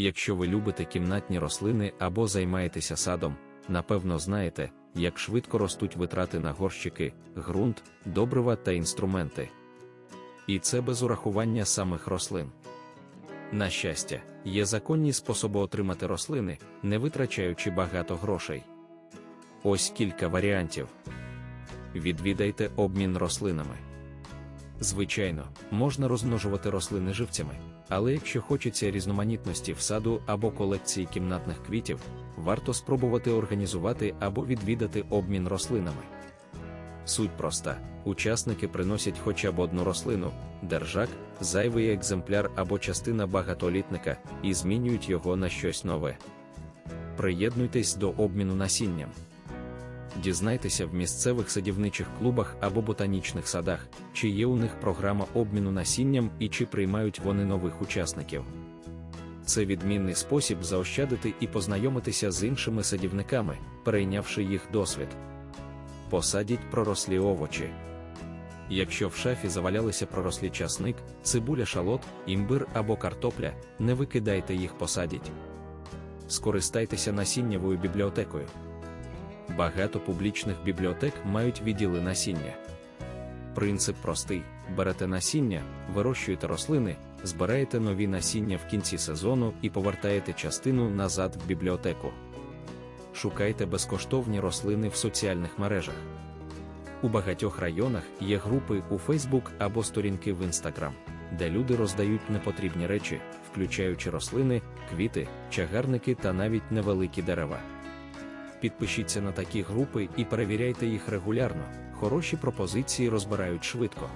Якщо ви любите кімнатні рослини або займаєтеся садом, напевно знаєте, як швидко ростуть витрати на горщики, ґрунт, добрива та інструменти. І це без урахування самих рослин. На щастя, є законні способи отримати рослини, не витрачаючи багато грошей. Ось кілька варіантів. Відвідайте обмін рослинами. Звичайно, можна розмножувати рослини живцями, але якщо хочеться різноманітності в саду або колекції кімнатних квітів, варто спробувати організувати або відвідати обмін рослинами. Суть проста: учасники приносять хоча б одну рослину, держак, зайвий екземпляр або частина багатолітника і змінюють його на щось нове. Приєднуйтесь до обміну насінням. Дізнайтеся в місцевих садівничих клубах або ботанічних садах, чи є у них програма обміну насінням і чи приймають вони нових учасників. Це відмінний спосіб заощадити і познайомитися з іншими садівниками, перейнявши їх досвід. Посадіть пророслі овочі. Якщо в шафі завалялися пророслі часник, цибуля шалот, імбир або картопля, не викидайте їх посадіть. Скористайтеся насіннєвою бібліотекою. Багато публічних бібліотек мають відділи насіння. Принцип простий: берете насіння, вирощуєте рослини, збираєте нові насіння в кінці сезону і повертаєте частину назад в бібліотеку. Шукайте безкоштовні рослини в соціальних мережах. У багатьох районах є групи у Facebook або сторінки в Instagram, де люди роздають непотрібні речі, включаючи рослини, квіти, чагарники та навіть невеликі дерева. Підпишіться на такі групи і перевіряйте їх регулярно. Хороші пропозиції розбирають швидко.